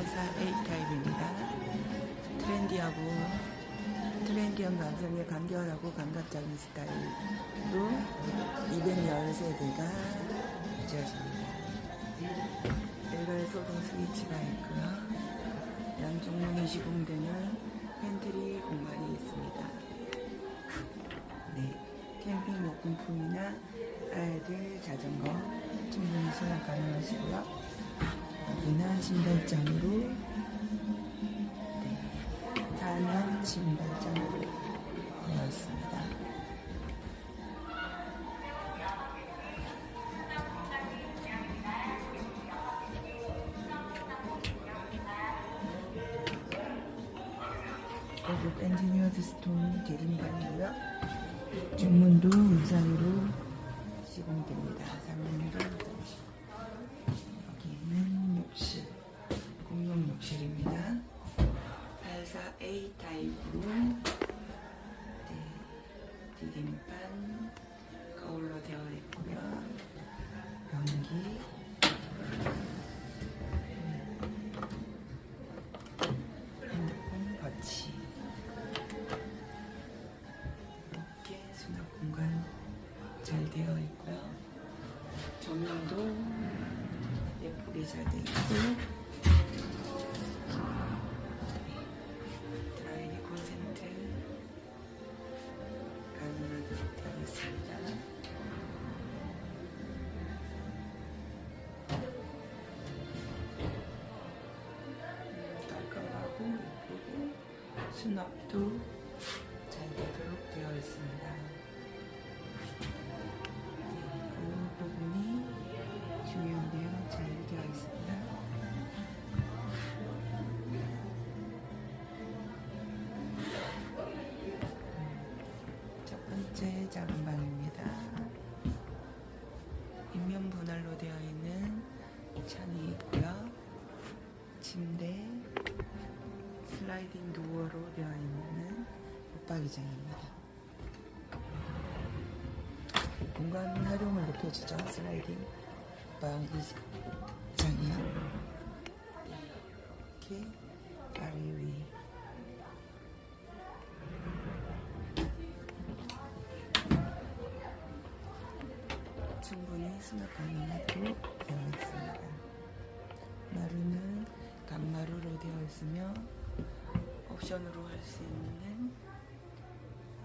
84A 타입입니다. 트렌디하고 트렌디한 감성에 간결하고 감각적인 스타일로 213대가 지어집니다. 일괄 소동 스위치가 있고요. 양쪽 문이 시공되는 신발장으로 네, 사면 신발장으로 되어 있습니다. 고급 엔지니어드 스톤 계림반이고요. 중문도 울산으로 시공됩니다. 상문도 여기는 욕실, 욕실입니다. 84A 타입으로 네, 디딤판 거울로 되어 있고요. 변기 수납도 붙박이장입니다. 공간 활용을 높여주죠. 슬라이딩 붙박이장이요. 이렇게 다리 위 충분히 수납 가능하도록 되어 있습니다. 마루는 간마루로 되어 있으며 옵션으로 할 수 있는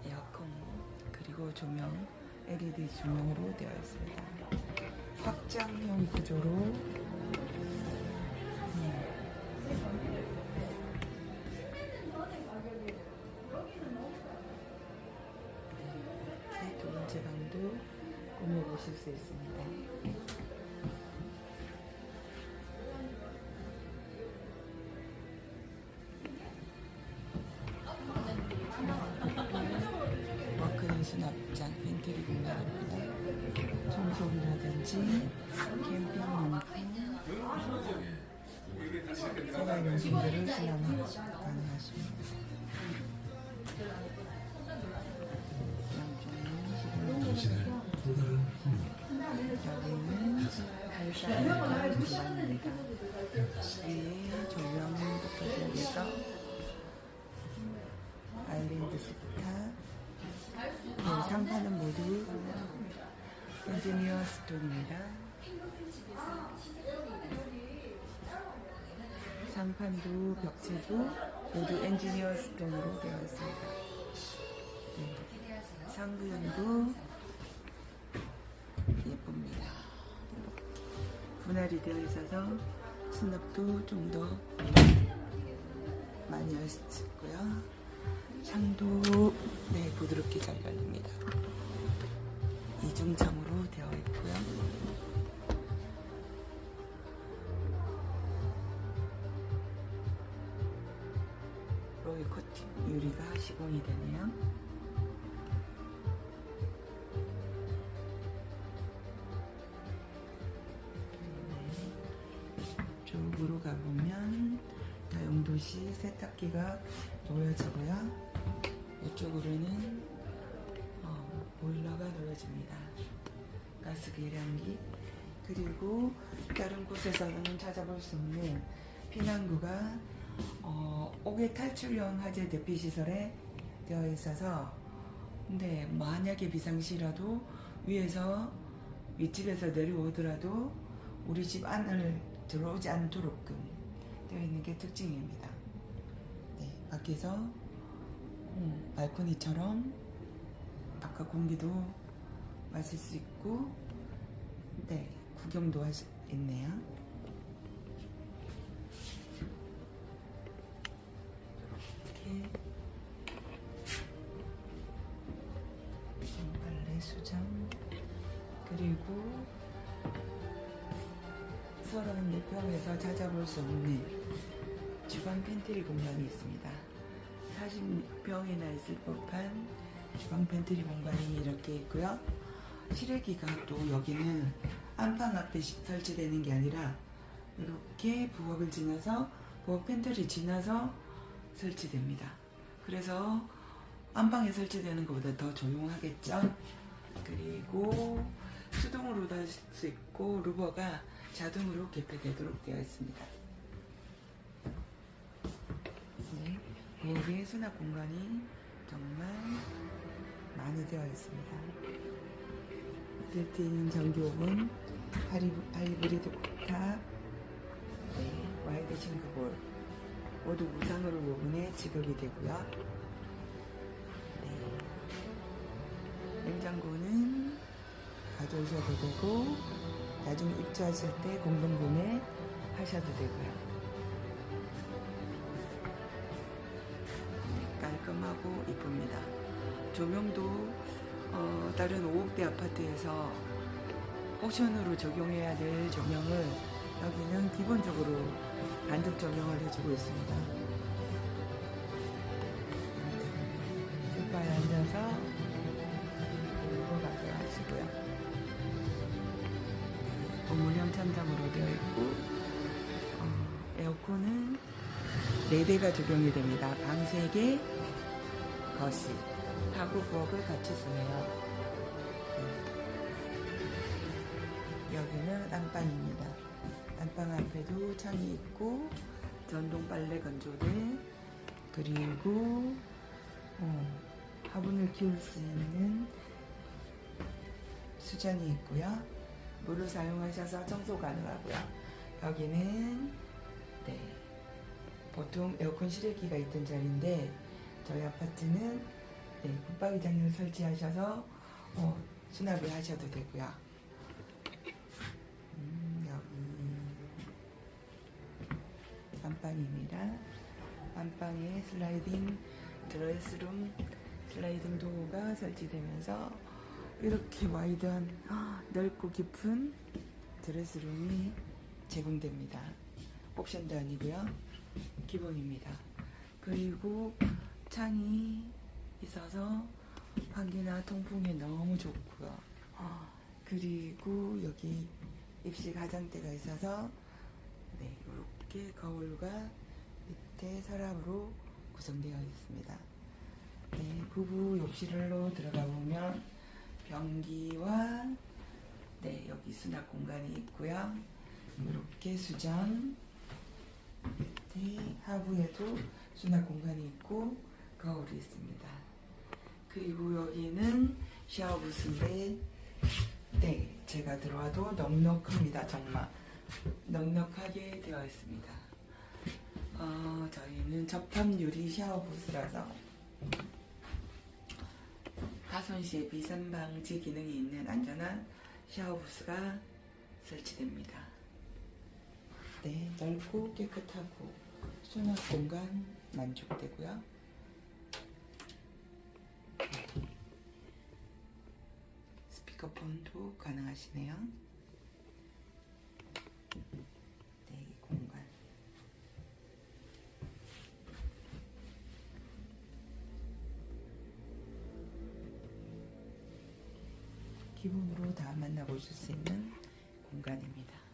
에어컨 그리고 조명 LED 조명으로 되어 있습니다. 확장형 구조로 음, 이렇게 두 번째 방도 꾸며보실 수 있습니다. 청소기라든지 캠핑용품 생활용품들을 수납 가능하십니다. 아일랜드 스타 네, 상판은 모두 엔지니어 스톤입니다. 상판도 벽체도 모두 엔지니어 스톤으로 되어 있습니다. 네, 상부연도 예쁩니다. 분할이 되어 있어서 수납도 좀 더 많이 할 수 있고요. 창도 네 부드럽게 잘 열립니다. 이중창으로 되어 있고요. 로이 코팅 유리가 시공이 되네요. 쪽으로 가보면 다용도시 세탁기가 놓여지고요. 이쪽으로는 어, 보일러가 놓여집니다. 가스 계량기 그리고 다른 곳에서는 찾아볼 수 없는 피난구가 어, 옥외 탈출형 화재 대피 시설에 되어 있어서 근데 만약에 비상시라도 위에서 윗집에서 내려오더라도 우리 집 안을 들어오지 않도록끔 되어 있는 게 특징입니다. 네, 밖에서 음, 발코니처럼 바깥 공기도 마실 수 있고 네, 구경도 할 수 있네요. 이렇게 빨래 수정 그리고 서른 내평에서 찾아볼 수 없는 주방 팬트리 공간이 있습니다. 40평이나 있을 법한 주방 팬트리 공간이 이렇게 있고요. 실외기가 또 여기는 안방 앞에 시- 설치되는 게 아니라 이렇게 부엌을 지나서 부엌 팬트리 지나서 설치됩니다. 그래서 안방에 설치되는 것보다 더 조용하겠죠. 그리고 수동으로 닫을 수 있고 루버가 자동으로 개폐되도록 되어 있습니다. 네, 부엌의 수납 공간이 정말 많이 되어 있습니다. 빌트인 전기오븐, 하이브- 하이브리드 쿡탑, 네, 와이드 싱크볼 모두 무상으로 오븐에 지급이 되고요. 네. 냉장고는 가져오셔도 되고 나중에 입주하실 때 공동 구매 하셔도 되고요. 네, 깔끔하고 이쁩니다. 조명도 어, 다른 5억대 아파트에서 옵션으로 적용해야 될 조명을 여기는 기본적으로 단독 조명을 해주고 있습니다. 소파에 앉아서 가져 하시고요. 고무형 천장으로 되어 있고 어, 에어컨은 4대가 적용이 됩니다. 방 3개, 거실 하고 부엌을 같이 쓰네요. 네. 여기는 안방입니다. 안방 앞에도 창이 있고 전동 빨래 건조대 그리고 어, 화분을 키울 수 있는 수전이 있고요. 물을 사용하셔서 청소 가능하고요. 여기는 네, 보통 에어컨 실외기가 있던 자리인데 저희 아파트는 네, 붙박이장을 설치하셔서 어, 수납을 하셔도 되고요. 음, 여기 안방입니다. 안방에 슬라이딩 드레스룸 슬라이딩 도어가 설치되면서 이렇게 와이드한 아, 넓고 깊은 드레스룸이 제공됩니다. 옵션도 아니고요. 기본입니다. 그리고 창이 있어서 환기나 통풍에 너무 좋고요. 아, 그리고 여기 입식 화장대가 있어서 네, 이렇게 거울과 밑에 서랍으로 구성되어 있습니다. 네, 부부 욕실로 들어가 보면 변기와 네, 여기 수납 공간이 있고요. 이렇게 수전 밑에 하부에도 수납 공간이 있고 거울이 있습니다. 그리고 여기는 샤워 부스인데 네, 제가 들어와도 넉넉합니다. 정말 넉넉하게 되어 있습니다. 어, 저희는 접합 유리 샤워 부스라서 파손 시에 비산 방지 기능이 있는 안전한 샤워 부스가 설치됩니다. 네, 넓고 깨끗하고 수납 공간 만족되고요. 스피커폰도 가능하시네요. 네, 이 공간. 기본으로 다 만나보실 수 있는 공간입니다.